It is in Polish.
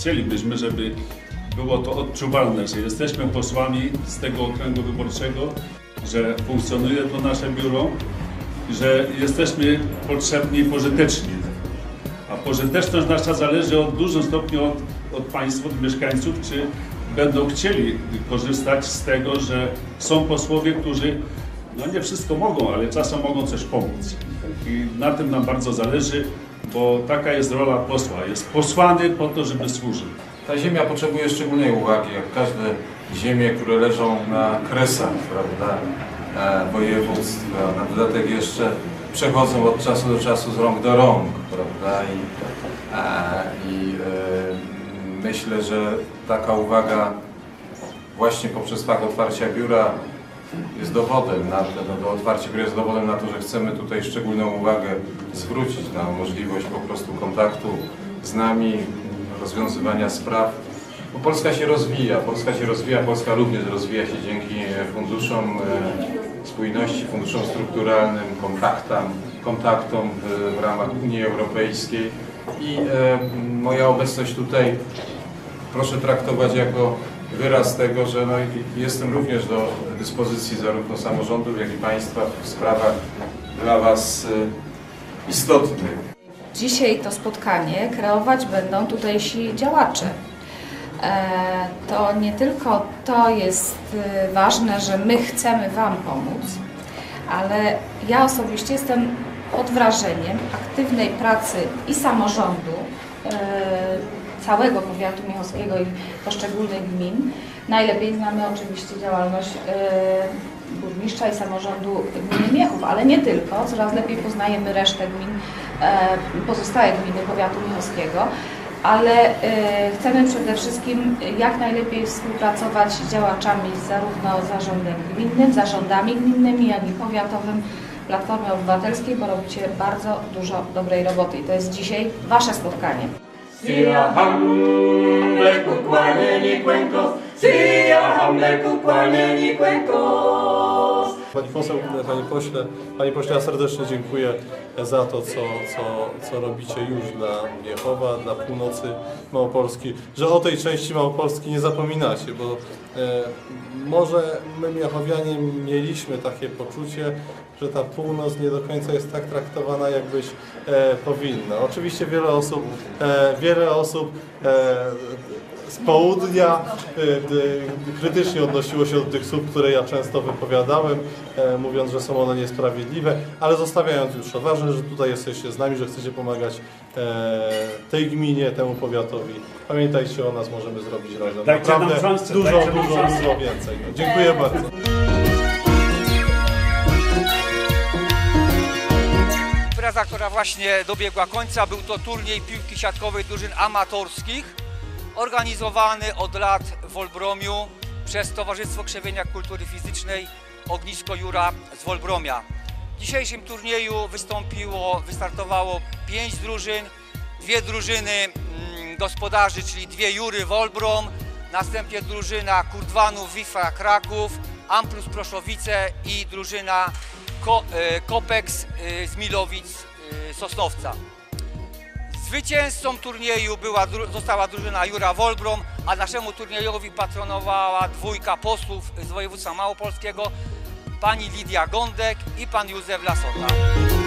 chcielibyśmy, żeby było to odczuwalne, że jesteśmy posłami z tego okręgu wyborczego, że funkcjonuje to nasze biuro, że jesteśmy potrzebni i pożyteczni. A pożyteczność nasza zależy od dużym stopniu od, od Państwa, od mieszkańców, czy będą chcieli korzystać z tego, że są posłowie, którzy no nie wszystko mogą, ale czasem mogą coś pomóc. I na tym nam bardzo zależy, bo taka jest rola posła. Jest posłany po to, żeby służył. Ta ziemia potrzebuje szczególnej uwagi, jak każde ziemie, które leżą na kresach, prawda, e, województw, a na dodatek jeszcze przechodzą od czasu do czasu z rąk do rąk, prawda, i, e, i e, myślę, że taka uwaga właśnie poprzez fakt otwarcia biura jest dowodem na to, no, to otwarcie biura jest dowodem na to, że chcemy tutaj szczególną uwagę zwrócić na możliwość po prostu kontaktu z nami, rozwiązywania spraw. Bo Polska się rozwija, Polska się rozwija, Polska również rozwija się dzięki funduszom e, spójności, funduszom strukturalnym, kontaktom, kontaktom w, w ramach Unii Europejskiej i e, moja obecność tutaj proszę traktować jako wyraz tego, że no, jestem również do dyspozycji zarówno samorządów, jak i państwa w sprawach dla Was e, istotnych. Dzisiaj to spotkanie kreować będą tutejsi działacze. E, To nie tylko to jest e, ważne, że my chcemy Wam pomóc, ale ja osobiście jestem pod wrażeniem aktywnej pracy i samorządu, całego powiatu michowskiego i poszczególnych gmin. Najlepiej znamy oczywiście działalność e, burmistrza i samorządu gminy Miechów, ale nie tylko. Coraz lepiej poznajemy resztę gmin, e, pozostałe gminy powiatu michowskiego. Ale e, chcemy przede wszystkim jak najlepiej współpracować z działaczami zarówno zarządem gminnym, zarządami gminnymi, jak i powiatowym Platformy Obywatelskiej, bo robicie bardzo dużo dobrej roboty i to jest dzisiaj Wasze spotkanie. Sia hamle kukłanieni kłękos, sia hamle kukłanieni kłękos. Pani poseł, panie pośle, pośle, ja serdecznie dziękuję za to, co, co, co robicie już dla Miechowa, dla północy Małopolski, że o tej części Małopolski nie zapominacie, bo e, może my Miechowianie mieliśmy takie poczucie, że ta północ nie do końca jest tak traktowana, jak być e, powinna. Oczywiście wiele osób, e, wiele osób e, z południa e, krytycznie odnosiło się do tych słów, które ja często wypowiadałem, e, mówiąc, że są one niesprawiedliwe, ale zostawiając już to, ważne, że tutaj jesteście z nami, że chcecie pomagać e, tej gminie, temu powiatowi. Pamiętajcie o nas, możemy zrobić razem Dajcie naprawdę dużo, dużo, dużo więcej. Dziękuję bardzo. Impreza, która właśnie dobiegła końca, był to turniej piłki siatkowej drużyn amatorskich, organizowany od lat w Wolbromiu przez Towarzystwo Krzewienia Kultury Fizycznej Ognisko Jura z Wolbromia. W dzisiejszym turnieju wystąpiło, wystartowało pięć drużyn, dwie drużyny mm, gospodarzy, czyli dwie Jury Wolbrom, następnie drużyna Kurdwanów Wifa Kraków, Amplus Proszowice i drużyna Ko, e, Kopex e, z Milowic e, Sosnowca. Zwycięzcą turnieju była, została drużyna Jura Wolbrom, a naszemu turniejowi patronowała dwójka posłów z województwa małopolskiego, pani Lidia Gądek i pan Józef Lasota.